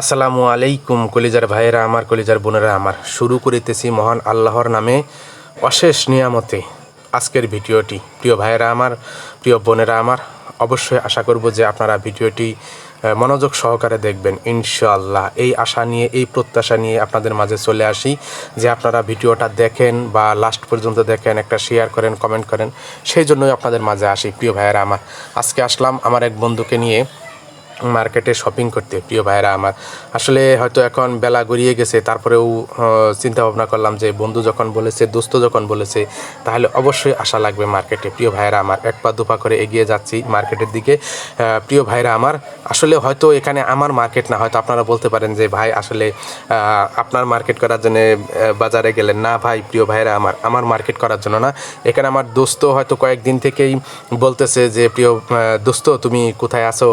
আসসালামু আলাইকুম কলিজার ভাইয়েরা, আমার কলিজার বোনেরা, আমার শুরু করিতেছি মহান আল্লাহর নামে অশেষ নিয়ামতে আজকের ভিডিওটি। প্রিয় ভাইয়েরা আমার, প্রিয় বোনেরা আমার, অবশ্যই আশা করব যে আপনারা ভিডিওটি মনোযোগ সহকারে দেখবেন, ইনশাআল্লাহ। এই আশা নিয়ে, এই প্রত্যাশা নিয়ে আপনাদের মাঝে চলে আসি যে আপনারা ভিডিওটা দেখেন বা লাস্ট পর্যন্ত দেখেন, একটা শেয়ার করেন কমেন্ট করেন, সেই জন্যই আপনাদের মাঝে আসি। প্রিয় ভাইয়েরা আমার, আজকে আসলাম আমার এক বন্ধুকে নিয়ে। মার্কেটে শপিং করতে। প্রিয় ভাইরা আমার, আসলে হয়তো এখন বেলা গড়িয়ে গেছে, তারপরেও চিন্তা ভাবনা করলাম যে বন্ধু যখন বলেছে, দোস্ত যখন বলেছে, তাহলে অবশ্যই আশা লাগবে মার্কেটে। প্রিয় ভাইরা আমার, এক পা দুপা করে এগিয়ে যাচ্ছি মার্কেটের দিকে। প্রিয় ভাইরা আমার, আসলে হয়তো এখানে আমার মার্কেট না, হয়তো আপনারা বলতে পারেন যে, ভাই, আসলে আপনার মার্কেট করার জন্য বাজারে গেলেন। না ভাই, প্রিয় ভাইরা আমার আমার মার্কেট করার জন্য না। এখানে আমার দোস্ত হয়তো কয়েকদিন থেকেই বলতেছে যে, প্রিয় দোস্ত, তুমি কোথায় আছো?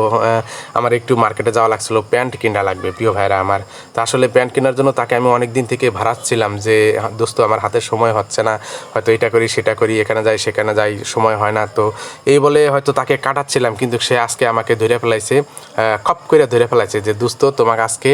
আমার একটু মার্কেটে যাওয়া লাগছিল, প্যান্ট কিনা লাগবে, প্রিয় ভাইরা আমার। তা আসলে প্যান্ট কেনার জন্য তাকে আমি অনেক দিন থেকে ভাড়াচ্ছিলাম যে দোস্ত, আমার হাতে সময় হচ্ছে না, হয়তো এটা করি, সেটা করি, এখানে যাই, সেখানে যাই, সময় হয় না। তো এই বলে হয়তো তাকে কাটাচ্ছিলাম, কিন্তু সে আজকে আমাকে ধরে ফেলাইছে খপ করে ধরে ফেলাইছে যে, দোস্ত, তোমাকে আজকে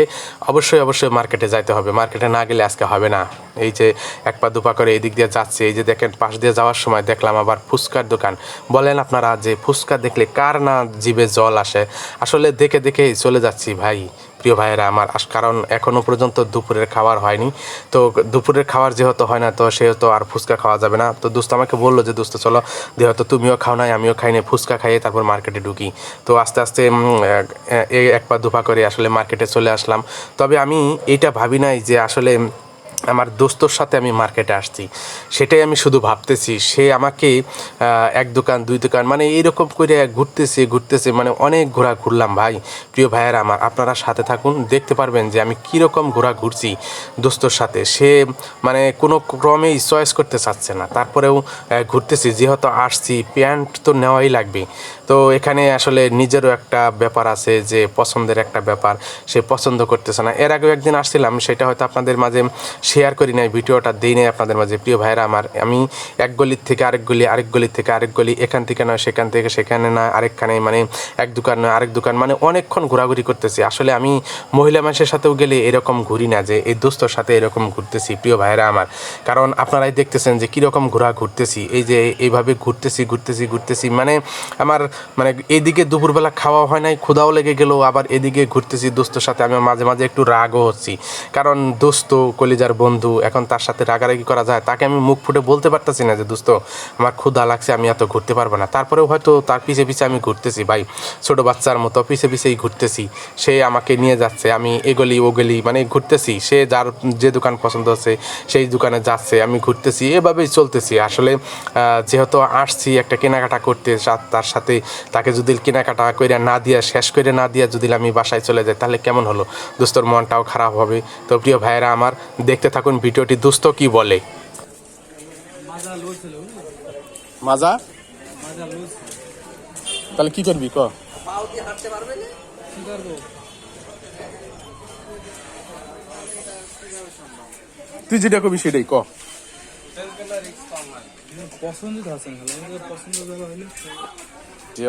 অবশ্যই অবশ্যই মার্কেটে যাইতে হবে। মার্কেটে না গেলে আজকে হবে না। এই যে এক পা দুপা করে এদিক দিয়ে যাচ্ছে, এই যে দেখেন, পাশ দিয়ে যাওয়ার সময় দেখলাম আবার ফুচকার দোকান। বলেন আপনারা যে ফুচকা দেখলে কার না জিভে জল আসে? আসলে দেখে দেখে চলে যাচ্ছি ভাই। প্রিয় ভাইয়েরা আমার কারণ এখনও পর্যন্ত দুপুরের খাবার হয়নি। তো দুপুরের খাবার যেহেতু হয় না, তো সেহেতু আর ফুচকা খাওয়া যাবে না। তো দোস্ত আমাকে বলল যে, দোস্ত, চলো। যেহেতু তুমিও খাও নাই, আমিও খাই নাই, ফুচকা খাইয়ে তারপর মার্কেটে ঢুকি। তো আস্তে আস্তে এক পা দুপা করে আসলে মার্কেটে চলে আসলাম। তবে আমি এইটা ভাবি নাই যে আসলে আমার দোস্তর সাথে আমি মার্কেটে আসছি। সেটাই আমি শুধু ভাবতেছি। সে আমাকে এক দোকান, দুই দোকান মানে এইরকম করে ঘুরতেছে ঘুরতেছে মানে অনেক ঘোরা ঘুরলাম ভাই। প্রিয় ভাইয়ের আমার, আপনারা সাথে থাকুন, দেখতে পারবেন যে আমি কীরকম ঘোরা ঘুরছি দোস্তর সাথে। সে মানে কোনো ক্রমেই চয়েস করতে চাচ্ছে না। তারপরেও ঘুরতেছি, যেহেতু আসছি, প্যান্ট তো নেওয়াই লাগবে। তো এখানে আসলে নিজেরও একটা ব্যাপার আছে যে পছন্দের একটা ব্যাপার, সে পছন্দ করতেছে না। এর আগেও একদিন আসছিলাম, সেটা হয়তো আপনাদের মাঝে শেয়ার করি নাই, ভিডিওটা দিই নাই আপনাদের মাঝে। প্রিয় ভাইরা আমার, আমি এক গলির থেকে আরেক গলি, আরেক গলির থেকে আরেক গলি, এখান থেকে নয়, সেখান থেকে সেখানে না আরেকখানে মানে এক দোকান নয়, আরেক দোকান মানে অনেকক্ষণ ঘোরাঘুরি করতেছি। আসলে আমি মহিলা মানুষের সাথেও গেলে এরকম ঘুরি না যে, এই দোস্তর সাথে এরকম ঘুরতেছি, প্রিয় ভাইরা আমার। কারণ আপনারাই দেখতেছেন যে, কীরকম ঘোরা ঘুরতেছি, এই যে এইভাবে ঘুরতেছি ঘুরতেছি ঘুরতেছি মানে আমার মানে এদিকে দুপুরবেলা খাওয়া হয় নাই, ক্ষুধাও লেগে গেল, আবার এদিকে ঘুরতেছি, দোস্তর সাথে আমি মাঝে মাঝে একটু রাগও হচ্ছি। কারণ দোস্ত, কলিজার বন্ধু, এখন তার সাথে রাগারাগি করা যায়, তাকে আমি মুখ ফুটে বলতে পারতেছি না যে, দোস্ত, আমার ক্ষুধা লাগছে, আমি এত ঘুরতে পারব না। তারপরেও হয়তো তার পিছে পিছে আমি ঘুরতেছি, ভাই, ছোট বাচ্চার মতো পিছে পিছেই ঘুরতেছি। সে আমাকে নিয়ে যাচ্ছে, আমি এগলি, ওগলি মানে ঘুরতেছি। সে যার যে দোকান পছন্দ হচ্ছে, সেই দোকানে যাচ্ছে, আমি ঘুরতেছি, এভাবেই চলতেছি। আসলে যেহেতু আসছি একটা কেনাকাটা করতে তার সাথে তাকে যদি কেনাকাটা করে না দিয়া, শেষ করে না দিয়া যদি আমি বাসায় চলে যাই, তাহলে কেমন হলো? দোস্তর মনটাও খারাপ হবে। তো প্রিয় ভাইয়েরা আমার, দেখতে থাকুন, ভিডিওটি দোস্ত কি বলে? মাজা? তাহলে কি করবি, ক? তুই যেটা করবি সেটাই ক।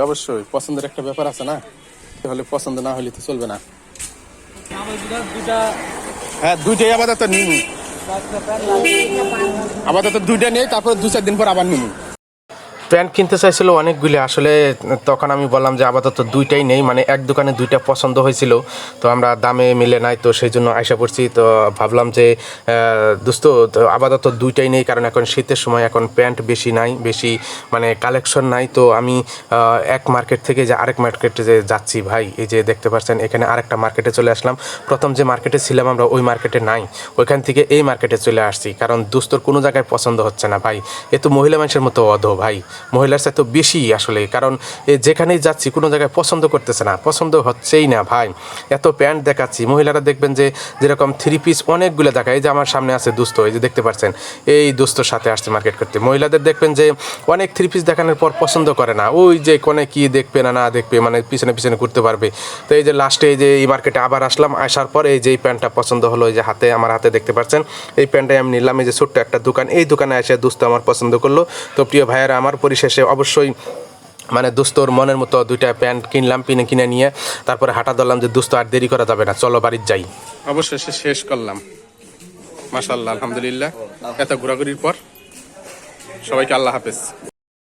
অবশ্যই, পছন্দের একটা ব্যাপার আছে না? তাহলে পছন্দ না হলে তো চলবে না। হ্যাঁ দুইটাই আপাতত নিমু। আপাতত দুইটা নেই তারপর দু চার দিন পর আবার নিমু। প্যান্ট কিনতে চাইছিল অনেকগুলি। আসলে তখন আমি বললাম যে আপাতত দুইটাই নেই মানে এক দোকানে দুইটা পছন্দ হয়েছিল। তো আমরা দামে মিলে নাই, তো সেই জন্য আইসা পড়ছি। তো ভাবলাম যে দোস্ত আপাতত দুইটাই নেই, কারণ এখন শীতের সময় এখন প্যান্ট বেশি নাই, বেশি মানে কালেকশন নাই। তো আমি এক মার্কেট থেকে যে আরেক মার্কেটে যে যাচ্ছি ভাই, এই যে দেখতে পাচ্ছেন, এখানে আরেকটা মার্কেটে চলে আসলাম। প্রথম যে মার্কেটে ছিলাম আমরা, ওই মার্কেটে নাই। ওইখান থেকে এই মার্কেটে চলে আসছি, কারণ দোস্তর কোনো জায়গায় পছন্দ হচ্ছে না ভাই। এ তো মহিলা মানুষের মতো অধ ভাই। মহিলার সাথে তো বেশি আসলে, কারণ যেখানেই যাচ্ছি কোনো জায়গায় পছন্দ করতেছে না, পছন্দ হচ্ছেই না ভাই। এত প্যান্ট দেখাচ্ছি, মহিলারা দেখবেন যে যেরকম থ্রি পিস অনেকগুলো দেখায়, এই যে আমার সামনে আছে দুস্থ, এই যে দেখতে পাচ্ছেন, এই দুস্থর সাথে আসছে মার্কেট করতে। মহিলাদের দেখবেন যে অনেক থ্রি পিস দেখানোর পর পছন্দ করে না, ওই যে কোনে কি দেখবে না না দেখবে মানে পিছনে পিছনে ঘুরতে পারবে। তো এই যে লাস্টে এই যে এই মার্কেটে আবার আসলাম, আসার পর এই যে এই প্যান্টটা পছন্দ হলো, এই যে হাতে, আমার হাতে দেখতে পাচ্ছেন, এই প্যান্টটাই আমি নিলাম, এই যে ছোট্ট একটা দোকান, এই দোকানে এসে দুস্থ আমার পছন্দ করল। তো প্রিয় ভাইয়েরা, আমার পরিশেষে অবশ্যই মানে দোস্তর মনের মতো দুইটা প্যান্ট কিনলাম পিনে কিনে নিয়ে তারপরে হাঁটা ধরলাম যে দোস্ত আর দেরি করা যাবে না। চলো বাড়ির যাই। অবশেষে শেষ করলাম। মাসাল্লাহ আলহামদুলিল্লাহ। এত ঘোরাঘুরির পর সবাইকে আল্লাহ হাফেজ।